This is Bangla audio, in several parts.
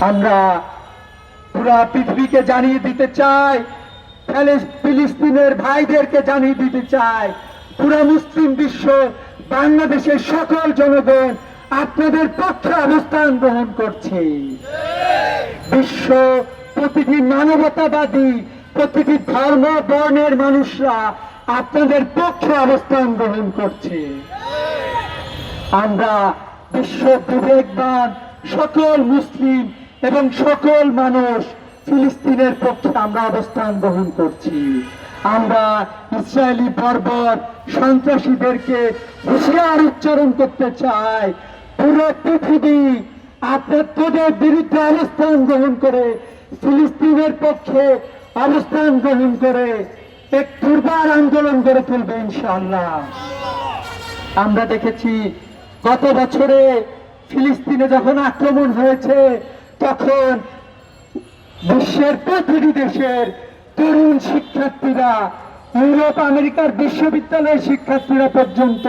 আমরা পুরা পৃথিবীকে জানিয়ে দিতে চাই ফিলিস্তিনের ভাইদেরকে জানিয়ে দিতে চাই, পুরা মুসলিম বিশ্ব, বাংলাদেশের সকল জনগণ আপনাদের পক্ষে অবস্থান গ্রহণ করছে। বিশ্ব প্রতিটি মানবতাবাদী, প্রতিটি ধর্ম, বর্ণের মানুষরা আপনাদের পক্ষে অবস্থান গ্রহণ করছে। আমরা বিশ্ব বিবেকবান সকল মুসলিম এবং সকল মানুষ ফিলিস্তিনের পক্ষে আমরা অবস্থান গ্রহণ করছি। আমরা ইসরায়েলি বর্বর সন্ত্রাসীদেরকে হুঁশিয়ার উচ্চারণ করতে চাই। পুরো পৃথিবী আপনার বিরুদ্ধে অবস্থান গ্রহণ করে, ফিলিস্তিনের পক্ষে অবস্থান গ্রহণ করে, এক দুর্বার আন্দোলন গড়ে তুলবে ইনশাআল্লাহ। আমরা দেখেছি গত বছরে ফিলিস্তিনে যখন আক্রমণ হয়েছে তখন বিশ্বের প্রতিটি দেশের তরুণ শিক্ষার্থীরা, ইউরোপ, আমেরিকার বিশ্ববিদ্যালয়ের শিক্ষার্থীরা পর্যন্ত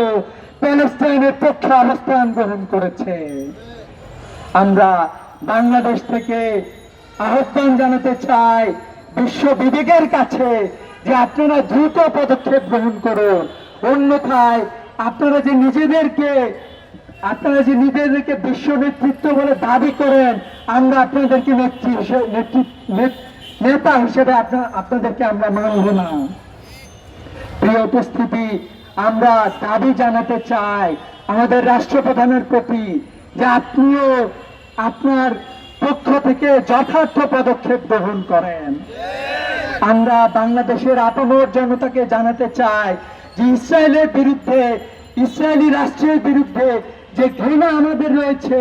প্যালেস্টাইনের পক্ষে অবস্থান গ্রহণ করেছে। আমরা বাংলাদেশ থেকে আহ্বান জানাতে চাই বিশ্ব বিবেকের কাছে যে আপনারা দ্রুত পদক্ষেপ গ্রহণ করুন। অন্যথায় আপনারা যে নিজেদেরকে আপনারা যে নিজেদেরকে বিশ্ব নেতৃত্ব বলে দাবি করেন, আমরা আপনাদেরকে নেত- হিসেবে আপনাদেরকে আমরা মানব না। প্রিয় উপস্থিতি, আমরা দাবি জানাতে চাই আমাদের রাষ্ট্রপ্রধানের প্রতি যে আপনিও আপনার পক্ষ থেকে যথার্থ পদক্ষেপ গ্রহণ করেন। আমরা বাংলাদেশের আপামর জনতাকে জানাতে চাই যে ইসরায়েলের বিরুদ্ধে, ইসরায়েলি রাষ্ট্রের বিরুদ্ধে যে ঘৃণা আমাদের রয়েছে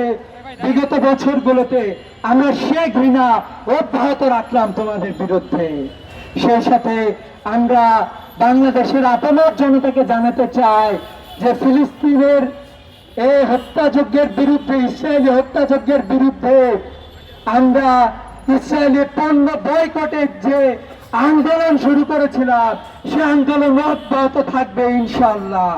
বিগত বছরগুলোতে, আমরা সে ঘৃণা অব্যাহত রাখলাম তোমাদের বিরুদ্ধে। সেই সাথে আমরা বাংলাদেশের আপামর জনতাকে জানাতে চাই যে ফিলিস্তিনের এই হত্যাযজ্ঞের বিরুদ্ধে, ইসরায়েলি হত্যাযজ্ঞের বিরুদ্ধে আমরা ইসরায়েলি পণ্য বয়কটের যে আন্দোলন শুরু করেছিলাম, সে আন্দোলন অব্যাহত থাকবে ইনশাল্লাহ